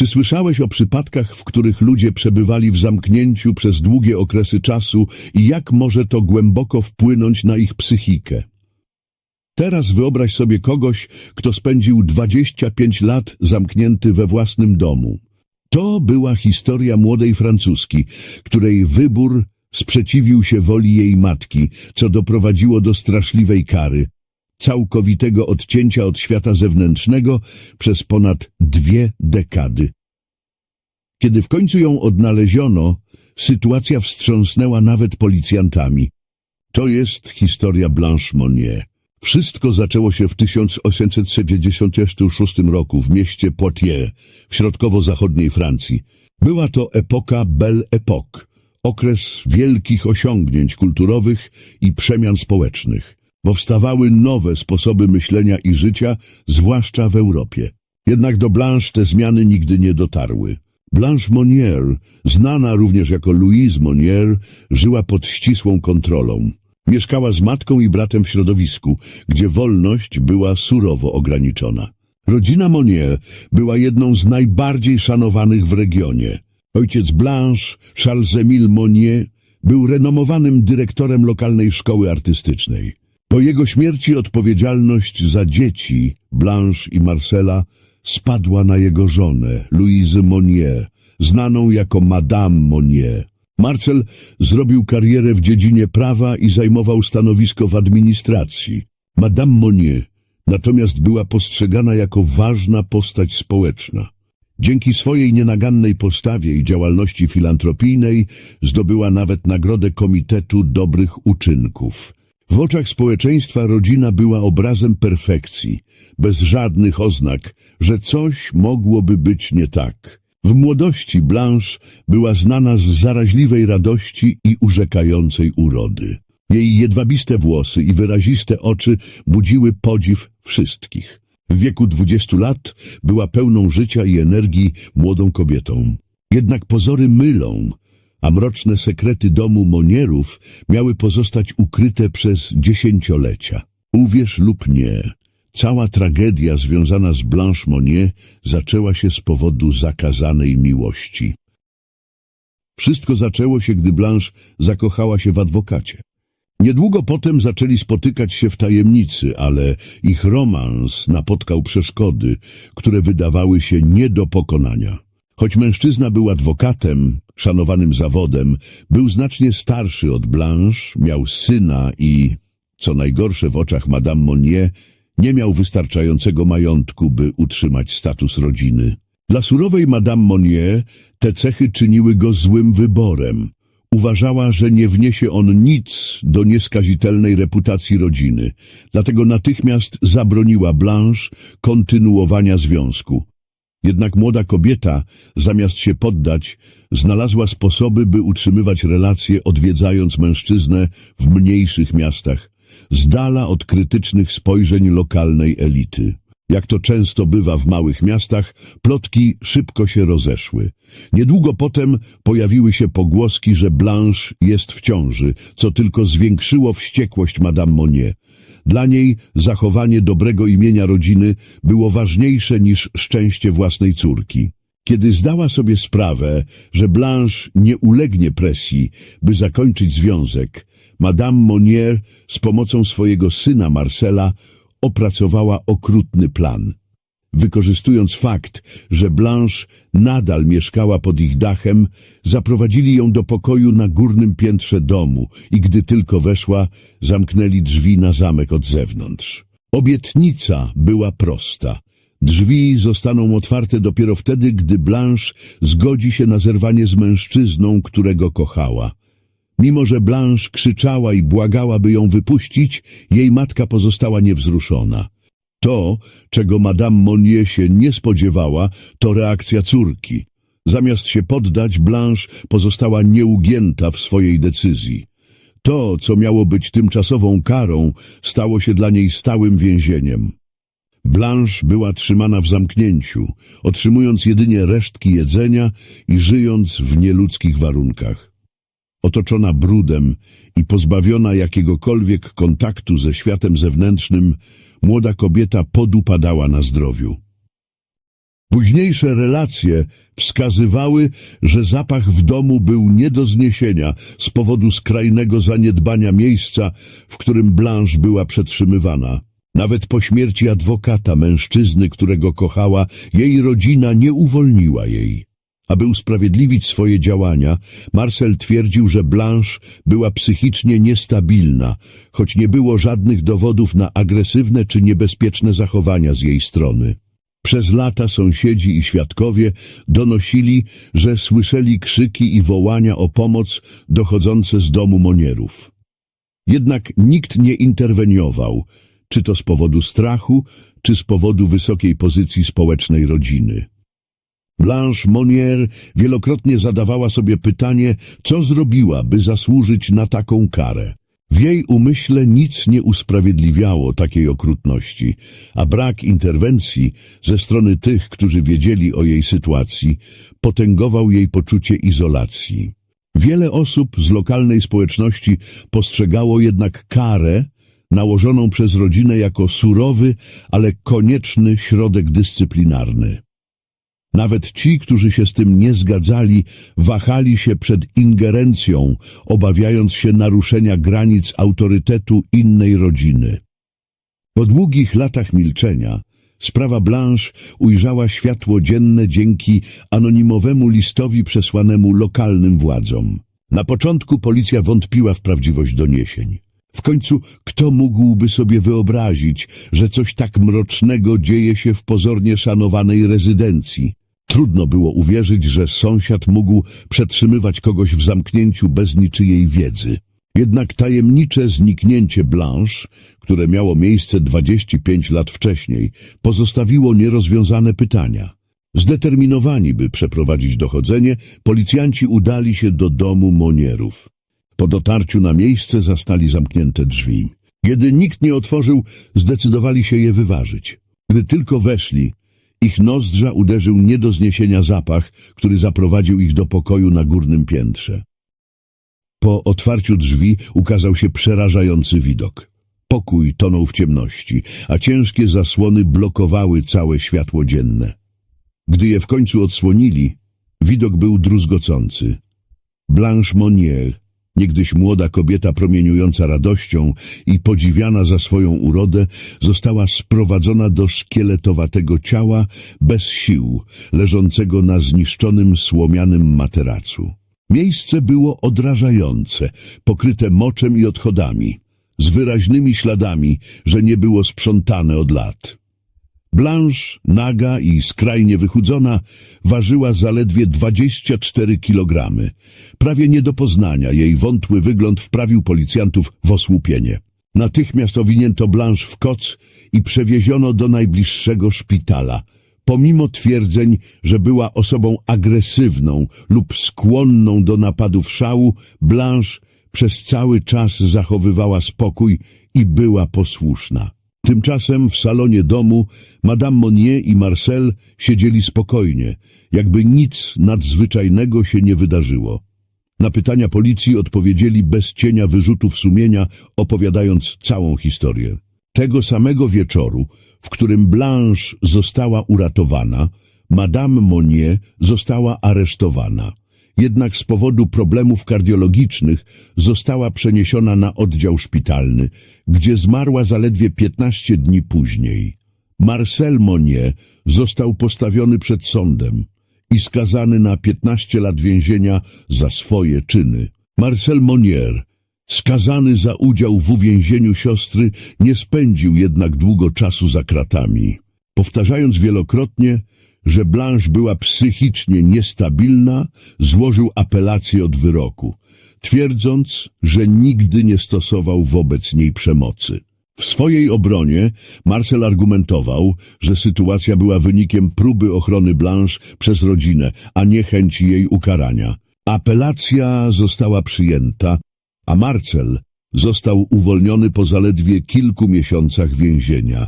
Czy słyszałeś o przypadkach, w których ludzie przebywali w zamknięciu przez długie okresy czasu i jak może to głęboko wpłynąć na ich psychikę? Teraz wyobraź sobie kogoś, kto spędził 25 lat zamknięty we własnym domu. To była historia młodej Francuski, której wybór sprzeciwił się woli jej matki, co doprowadziło do straszliwej kary, całkowitego odcięcia od świata zewnętrznego przez ponad dwie dekady. Kiedy w końcu ją odnaleziono, sytuacja wstrząsnęła nawet policjantami. To jest historia Blanche Monnier. Wszystko zaczęło się w 1896 roku w mieście Poitiers w środkowo-zachodniej Francji. Była to epoka Belle Époque, okres wielkich osiągnięć kulturowych i przemian społecznych. Powstawały nowe sposoby myślenia i życia, zwłaszcza w Europie. Jednak do Blanche te zmiany nigdy nie dotarły. Blanche Monnier, znana również jako Louise Monnier, żyła pod ścisłą kontrolą. Mieszkała z matką i bratem w środowisku, gdzie wolność była surowo ograniczona. Rodzina Monnier była jedną z najbardziej szanowanych w regionie. Ojciec Blanche, Charles-Émile Monnier, był renomowanym dyrektorem lokalnej szkoły artystycznej. Po jego śmierci odpowiedzialność za dzieci, Blanche i Marcela, spadła na jego żonę, Louise Monnier, znaną jako Madame Monnier. Marcel zrobił karierę w dziedzinie prawa i zajmował stanowisko w administracji. Madame Monnier natomiast była postrzegana jako ważna postać społeczna. Dzięki swojej nienagannej postawie i działalności filantropijnej zdobyła nawet nagrodę Komitetu Dobrych Uczynków. W oczach społeczeństwa rodzina była obrazem perfekcji, bez żadnych oznak, że coś mogłoby być nie tak. W młodości Blanche była znana z zaraźliwej radości i urzekającej urody. Jej jedwabiste włosy i wyraziste oczy budziły podziw wszystkich. W wieku 20 lat była pełną życia i energii młodą kobietą. Jednak pozory mylą, a mroczne sekrety domu Monierów miały pozostać ukryte przez dziesięciolecia. Uwierz lub nie, cała tragedia związana z Blanche Monnier zaczęła się z powodu zakazanej miłości. Wszystko zaczęło się, gdy Blanche zakochała się w adwokacie. Niedługo potem zaczęli spotykać się w tajemnicy, ale ich romans napotkał przeszkody, które wydawały się nie do pokonania. Choć mężczyzna był adwokatem, szanowanym zawodem, był znacznie starszy od Blanche, miał syna i, co najgorsze w oczach Madame Monnier, nie miał wystarczającego majątku, by utrzymać status rodziny. Dla surowej Madame Monnier te cechy czyniły go złym wyborem. Uważała, że nie wniesie on nic do nieskazitelnej reputacji rodziny, dlatego natychmiast zabroniła Blanche kontynuowania związku. Jednak młoda kobieta, zamiast się poddać, znalazła sposoby, by utrzymywać relacje, odwiedzając mężczyznę w mniejszych miastach, z dala od krytycznych spojrzeń lokalnej elity. Jak to często bywa w małych miastach, plotki szybko się rozeszły. Niedługo potem pojawiły się pogłoski, że Blanche jest w ciąży, co tylko zwiększyło wściekłość Madame Monnier. Dla niej zachowanie dobrego imienia rodziny było ważniejsze niż szczęście własnej córki. Kiedy zdała sobie sprawę, że Blanche nie ulegnie presji, by zakończyć związek, Madame Monnier z pomocą swojego syna Marcela opracowała okrutny plan. Wykorzystując fakt, że Blanche nadal mieszkała pod ich dachem, zaprowadzili ją do pokoju na górnym piętrze domu i gdy tylko weszła, zamknęli drzwi na zamek od zewnątrz. Obietnica była prosta. Drzwi zostaną otwarte dopiero wtedy, gdy Blanche zgodzi się na zerwanie z mężczyzną, którego kochała. Mimo, że Blanche krzyczała i błagała, by ją wypuścić, jej matka pozostała niewzruszona. To, czego Madame Monnier się nie spodziewała, to reakcja córki. Zamiast się poddać, Blanche pozostała nieugięta w swojej decyzji. To, co miało być tymczasową karą, stało się dla niej stałym więzieniem. Blanche była trzymana w zamknięciu, otrzymując jedynie resztki jedzenia i żyjąc w nieludzkich warunkach. Otoczona brudem i pozbawiona jakiegokolwiek kontaktu ze światem zewnętrznym, młoda kobieta podupadała na zdrowiu. Późniejsze relacje wskazywały, że zapach w domu był nie do zniesienia z powodu skrajnego zaniedbania miejsca, w którym Blanche była przetrzymywana. Nawet po śmierci adwokata, mężczyzny, którego kochała, jej rodzina nie uwolniła jej. Aby usprawiedliwić swoje działania, Marcel twierdził, że Blanche była psychicznie niestabilna, choć nie było żadnych dowodów na agresywne czy niebezpieczne zachowania z jej strony. Przez lata sąsiedzi i świadkowie donosili, że słyszeli krzyki i wołania o pomoc dochodzące z domu Monierów. Jednak nikt nie interweniował, czy to z powodu strachu, czy z powodu wysokiej pozycji społecznej rodziny. Blanche Monnier wielokrotnie zadawała sobie pytanie, co zrobiła, by zasłużyć na taką karę. W jej umyśle nic nie usprawiedliwiało takiej okrutności, a brak interwencji ze strony tych, którzy wiedzieli o jej sytuacji, potęgował jej poczucie izolacji. Wiele osób z lokalnej społeczności postrzegało jednak karę nałożoną przez rodzinę jako surowy, ale konieczny środek dyscyplinarny. Nawet ci, którzy się z tym nie zgadzali, wahali się przed ingerencją, obawiając się naruszenia granic autorytetu innej rodziny. Po długich latach milczenia sprawa Blanche ujrzała światło dzienne dzięki anonimowemu listowi przesłanemu lokalnym władzom. Na początku policja wątpiła w prawdziwość doniesień. W końcu kto mógłby sobie wyobrazić, że coś tak mrocznego dzieje się w pozornie szanowanej rezydencji? Trudno było uwierzyć, że sąsiad mógł przetrzymywać kogoś w zamknięciu bez niczyjej wiedzy. Jednak tajemnicze zniknięcie Blanche, które miało miejsce 25 lat wcześniej, pozostawiło nierozwiązane pytania. Zdeterminowani, by przeprowadzić dochodzenie, policjanci udali się do domu Monierów. Po dotarciu na miejsce zastali zamknięte drzwi. Kiedy nikt nie otworzył, zdecydowali się je wyważyć. Gdy tylko weszli, ich nozdrza uderzył nie do zniesienia zapach, który zaprowadził ich do pokoju na górnym piętrze. Po otwarciu drzwi ukazał się przerażający widok. Pokój tonął w ciemności, a ciężkie zasłony blokowały całe światło dzienne. Gdy je w końcu odsłonili, widok był druzgocący. Blanche Monnier, niegdyś młoda kobieta promieniująca radością i podziwiana za swoją urodę, została sprowadzona do szkieletowatego ciała bez sił, leżącego na zniszczonym słomianym materacu. Miejsce było odrażające, pokryte moczem i odchodami, z wyraźnymi śladami, że nie było sprzątane od lat. Blanche, naga i skrajnie wychudzona, ważyła zaledwie 24 kilogramy. Prawie nie do poznania jej wątły wygląd wprawił policjantów w osłupienie. Natychmiast owinięto Blanche w koc i przewieziono do najbliższego szpitala. Pomimo twierdzeń, że była osobą agresywną lub skłonną do napadów szału, Blanche przez cały czas zachowywała spokój i była posłuszna. Tymczasem w salonie domu Madame Monnier i Marcel siedzieli spokojnie, jakby nic nadzwyczajnego się nie wydarzyło. Na pytania policji odpowiedzieli bez cienia wyrzutów sumienia, opowiadając całą historię. Tego samego wieczoru, w którym Blanche została uratowana, Madame Monnier została aresztowana. Jednak z powodu problemów kardiologicznych została przeniesiona na oddział szpitalny, gdzie zmarła zaledwie 15 dni później. Marcel Monnier został postawiony przed sądem i skazany na 15 lat więzienia za swoje czyny. Marcel Monnier, skazany za udział w uwięzieniu siostry, nie spędził jednak długo czasu za kratami. Powtarzając wielokrotnie, że Blanche była psychicznie niestabilna, złożył apelację od wyroku, twierdząc, że nigdy nie stosował wobec niej przemocy. W swojej obronie Marcel argumentował, że sytuacja była wynikiem próby ochrony Blanche przez rodzinę, a nie chęci jej ukarania. Apelacja została przyjęta, a Marcel został uwolniony po zaledwie kilku miesiącach więzienia.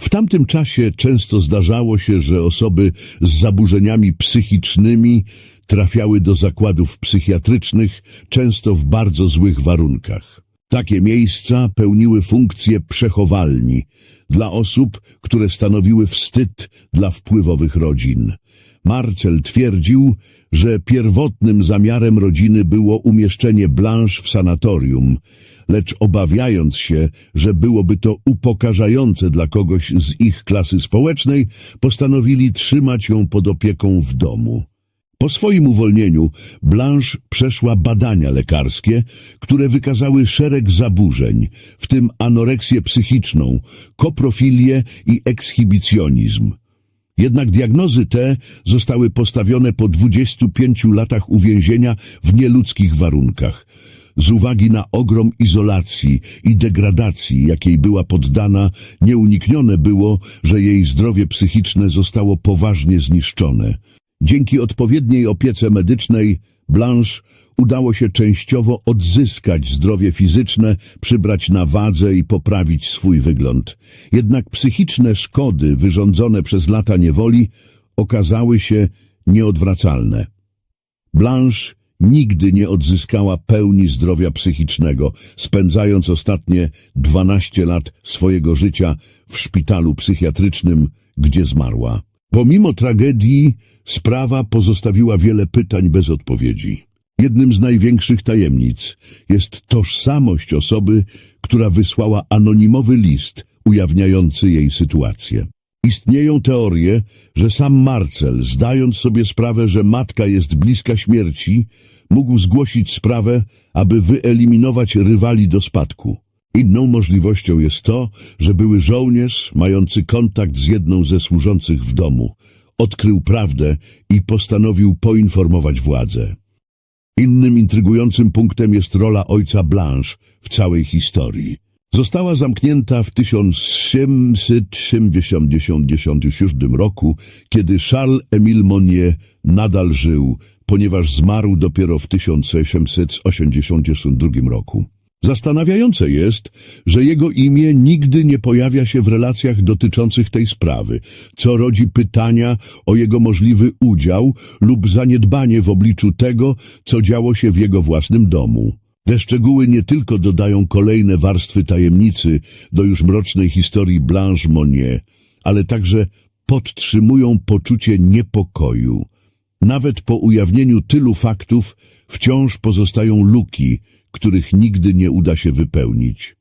W tamtym czasie często zdarzało się, że osoby z zaburzeniami psychicznymi trafiały do zakładów psychiatrycznych, często w bardzo złych warunkach. Takie miejsca pełniły funkcję przechowalni dla osób, które stanowiły wstyd dla wpływowych rodzin. Marcel twierdził, że pierwotnym zamiarem rodziny było umieszczenie Blanche w sanatorium, lecz obawiając się, że byłoby to upokarzające dla kogoś z ich klasy społecznej, postanowili trzymać ją pod opieką w domu. Po swoim uwolnieniu Blanche przeszła badania lekarskie, które wykazały szereg zaburzeń, w tym anoreksję psychiczną, koprofilię i ekshibicjonizm. Jednak diagnozy te zostały postawione po 25 latach uwięzienia w nieludzkich warunkach. Z uwagi na ogrom izolacji i degradacji, jakiej była poddana, nieuniknione było, że jej zdrowie psychiczne zostało poważnie zniszczone. Dzięki odpowiedniej opiece medycznej Blanche udało się częściowo odzyskać zdrowie fizyczne, przybrać na wadze i poprawić swój wygląd. Jednak psychiczne szkody wyrządzone przez lata niewoli okazały się nieodwracalne. Blanche nigdy nie odzyskała pełni zdrowia psychicznego, spędzając ostatnie 12 lat swojego życia w szpitalu psychiatrycznym, gdzie zmarła. Pomimo tragedii, sprawa pozostawiła wiele pytań bez odpowiedzi. Jednym z największych tajemnic jest tożsamość osoby, która wysłała anonimowy list ujawniający jej sytuację. Istnieją teorie, że sam Marcel, zdając sobie sprawę, że matka jest bliska śmierci, mógł zgłosić sprawę, aby wyeliminować rywali do spadku. Inną możliwością jest to, że były żołnierz mający kontakt z jedną ze służących w domu, odkrył prawdę i postanowił poinformować władzę. Innym intrygującym punktem jest rola ojca Blanche w całej historii. Została zamknięta w 1777 roku, kiedy Charles-Émile Monnier nadal żył, ponieważ zmarł dopiero w 1882 roku. Zastanawiające jest, że jego imię nigdy nie pojawia się w relacjach dotyczących tej sprawy, co rodzi pytania o jego możliwy udział lub zaniedbanie w obliczu tego, co działo się w jego własnym domu. Te szczegóły nie tylko dodają kolejne warstwy tajemnicy do już mrocznej historii Blanche Monnier, ale także podtrzymują poczucie niepokoju. Nawet po ujawnieniu tylu faktów wciąż pozostają luki, których nigdy nie uda się wypełnić.